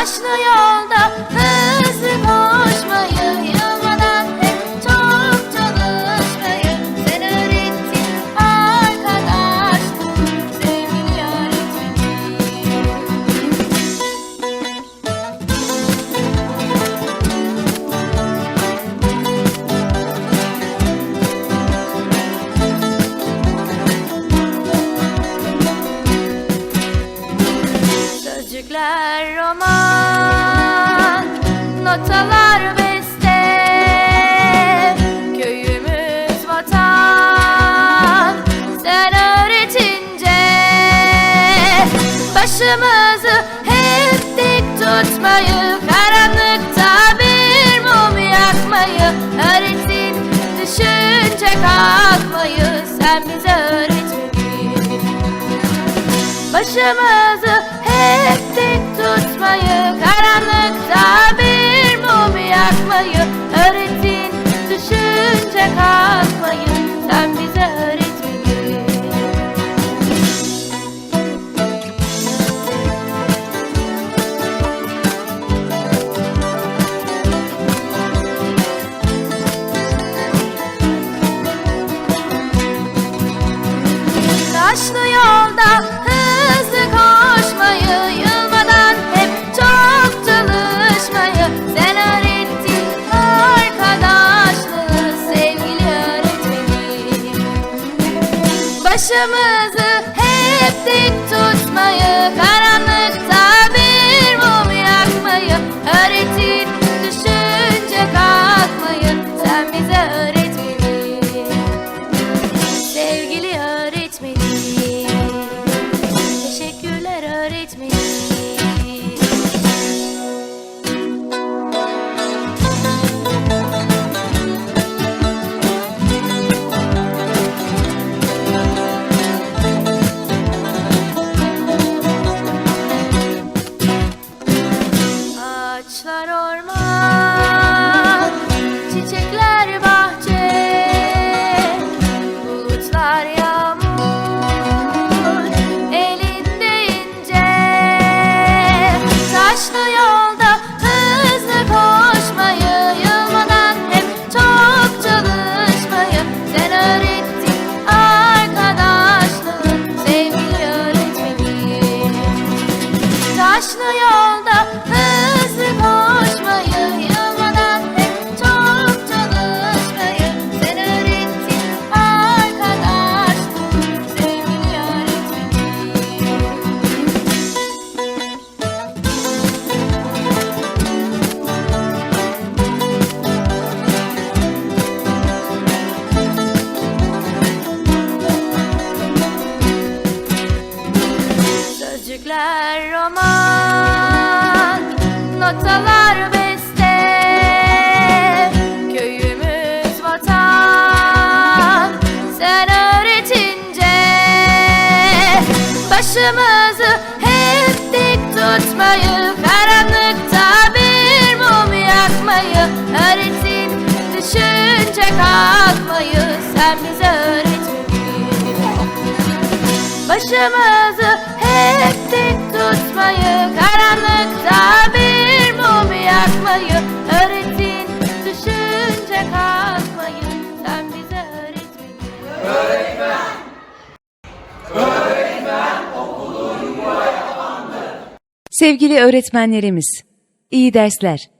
Taşlı yolda Sözcükler roman, notalar beste, köyümüz vatan, sen öğretince başımızı hep dik tutmayı, karanlıkta bir mum yakmayı, öğretin düşünce kalkmayı, sen bize öğretmedin. Başımızı hep dik tutmayı Karanlıkta Başımızı hep dik tutmayı Taşlı yolda başımızı hep dik tutmayı, karanlıkta bir mum yakmayı, öğretin düşünce kalkmayı, sen bize öğretmedin. Başımızı hep dik tutmayı Karanlıkta bir Sevgili öğretmenlerimiz, iyi dersler.